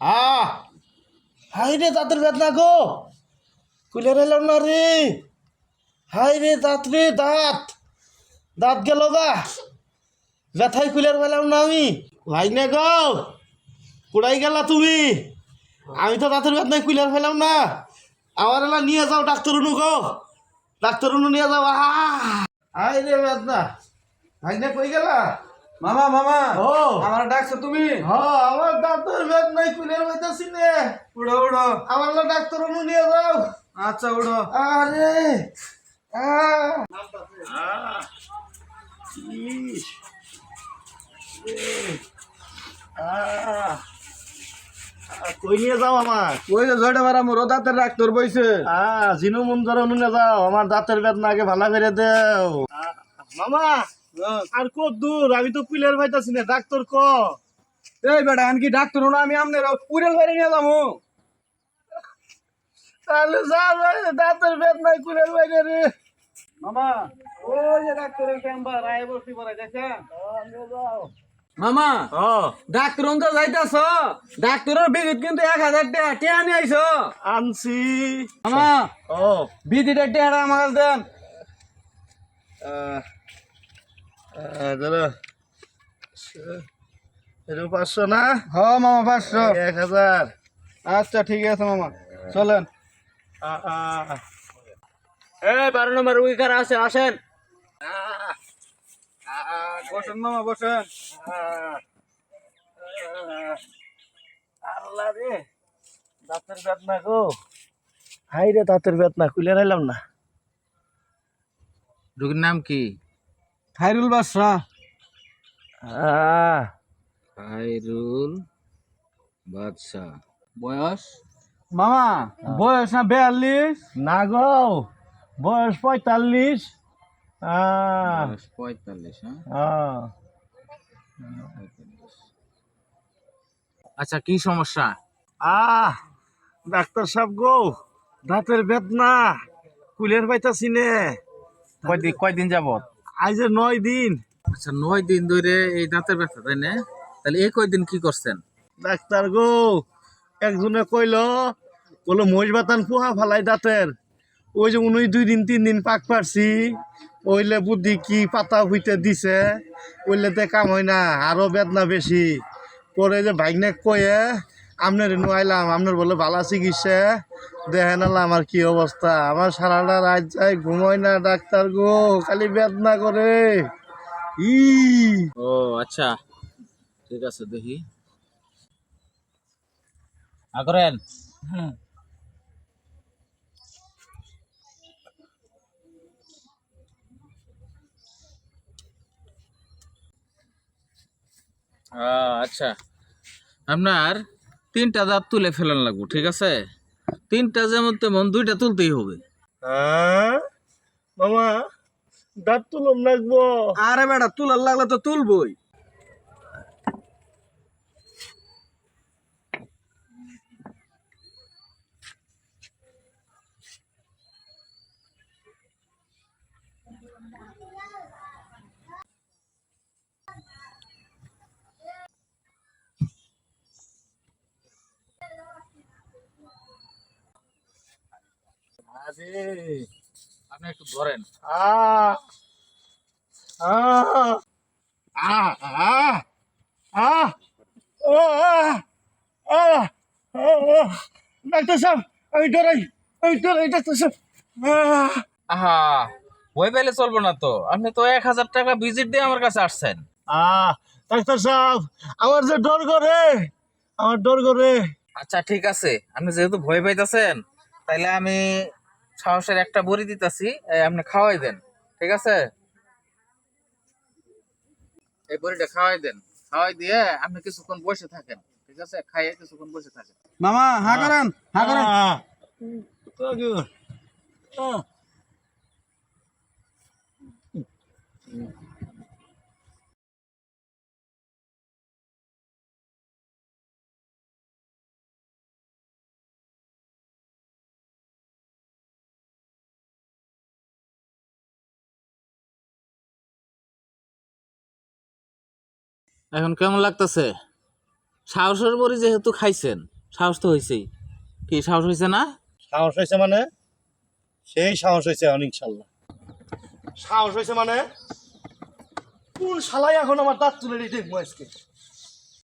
আহ! High রে দাঁতের বেদনা গো। কুলের এলাম না রে। হাই রে দাঁত রে দাঁত। দাঁত গেল গা। ব্যথাই কুলের পেলাম না আমি। ভাই না গো কুড়াই গেলা তুমি। আমি তো দাঁতের বেদনায় কুলের পেলাম না। আমার এলা নিয়ে যাও ডাক্তার অনু গো। ডাক্তার অনু নিয়ে যাও আহ। হাই রে বেদনা ভাই না কই গেলা? মামা মামা। ও। আমার ডাকছো তুমি? হ্যাঁ আমার দাঁতের বেদনায় কুলের হইতাছি নে। উড়ো উড়ো। আমার লো ডাক্তার অনু নিয়ে যাও। আচ্ছা উড়ো। আরে কই নিয়ে যাও আমার? ওই জয়টা মারা মোর দাঁতের ডাক্তার বইছে। জিনু মন্দর নিয়ে যাও। আমার দাঁতের বেদনা আগে ভালো করে দেও। মামা আর কত দূর? আমি তো পিলের ভাইতাছি না। ডাক্তার ক? এই বেটা আনকি ডাক্তার হলো আমি আমনের পুরেল বাইরে নিয়ে যাব তাহলে যা ভাই, দাঁতের বেদনায় কুলের বাইরে রে। মামা ওই যে ডাক্তারের চেম্বার আয় বসি পরে দেখেন? মামা ডাক্তার তো যাইতাছ ডাক্তারের বিজিট কিন্তু এক হাজার টাকা টিয়া নিয়ে আইছো। আনছি। মামা ও। বিজিটের টিয়াটা আমার কাছে দেন। আহ, এটা পাঁচশো না? হ মামা পাঁচশো। এক হাজার। আচ্ছা ঠিক আছে মামা। চলেন। এই বারো নম্বর উইকার আসেন আসেন। বসেন মামা বসেন। আল্লাহ রে দাঁতের বেদনা গো। হাই রে দাঁতের বেদনা খুলে রাইলাম না। রোগীর নাম কি? খাইরুল বাদশা আহ, খায়রুল বাদশাহ। বয়স? মামা বয়স না বিয়াল্লিশ? না গো। বয়স পঁয়তাল্লিশ। আহ, পঁয়তাল্লিশ হ্যাঁ? আচ্ছা কি সমস্যা? আহ ডাক্তার সাহেব গো দাঁতের বেদনা। কুলের পাইতাছি নে। কয়দিন কয়দিন যাবত আজ নয় দিন। আচ্ছা নয় দিন ধরে এই দাঁতের ব্যথা তাই না? তাহলে এই কয়দিন কি করছেন? ডাক্তার গো একজনে কইল বলো মহিষ বাতান পোহা ফালাই দাঁতের। ওই যে উনি দুই দিন তিন দিন পাক পারছি। ওইলে বুদ্ধি কি পাতা হইতে দিছে ওইলে তে কাম হয় না আরও বেদনা বেশি। পরে যে ভাইনে কয়ে আপনার এনু আইলাম আপনার বলে ভালো চিকিৎসা। দেখেন আল্লাহ আমার কি অবস্থা। আমার সারাটা রাত যায় ঘুমায় না ডাক্তার গো খালি বেদনা করে। ই ও আচ্ছা। ঠিক আছে দেখি। আগরেন আচ্ছা। আপনার তিনটা দাঁত তুলে ফেলান লাগবো ঠিক আছে? তিনটা যেমন তেমন দুইটা তুলতেই হবে। হ্যাঁ মামা দাঁত তুলম লাগবো। আরে বেটা তুলার লাগলে তো তুলবই। আপনি একটু ধরেন। ডাক্তার সাহেব আমি ডরাই আমি ডরাই ডাক্তার সাহেব। আহ, বই পেলে চলবো না তো। আপনি তো এক হাজার টাকা ভিজিট দিয়ে আমার কাছে আসছেন। আহ ডাক্তার সাহেব আমার যে ডর করে আমার ডর করে আচ্ছা ঠিক আছে। আপনি যেহেতু ভয় পাইতেছেন তাইলে আমি সাহসের একটা বড়ি দিতেছি আপনি খাওয়াই দেন ঠিক আছে? এই বড়িটা খাওয়াই দেন। খাওয়াই দিয়ে আপনি কিছুক্ষণ বসে থাকেন ঠিক আছে? খাইয়ে কিছুক্ষণ বসে থাকেন। মামা হা করেন হা করেন আহ, thank you. আহ, এখন কেমন লাগতেছে? সাহসের বড়ি যেহেতু খাইছেন সাহস তো হয়েছেই কি সাহস হয়েছে না? সাহস হয়েছে মানে? সেই সাহস হয়েছে ইনশাল্লাহ। সাহস হয়েছে মানে? কোন শালাই এখন আমার দাঁত তুলে দেখব আজকে?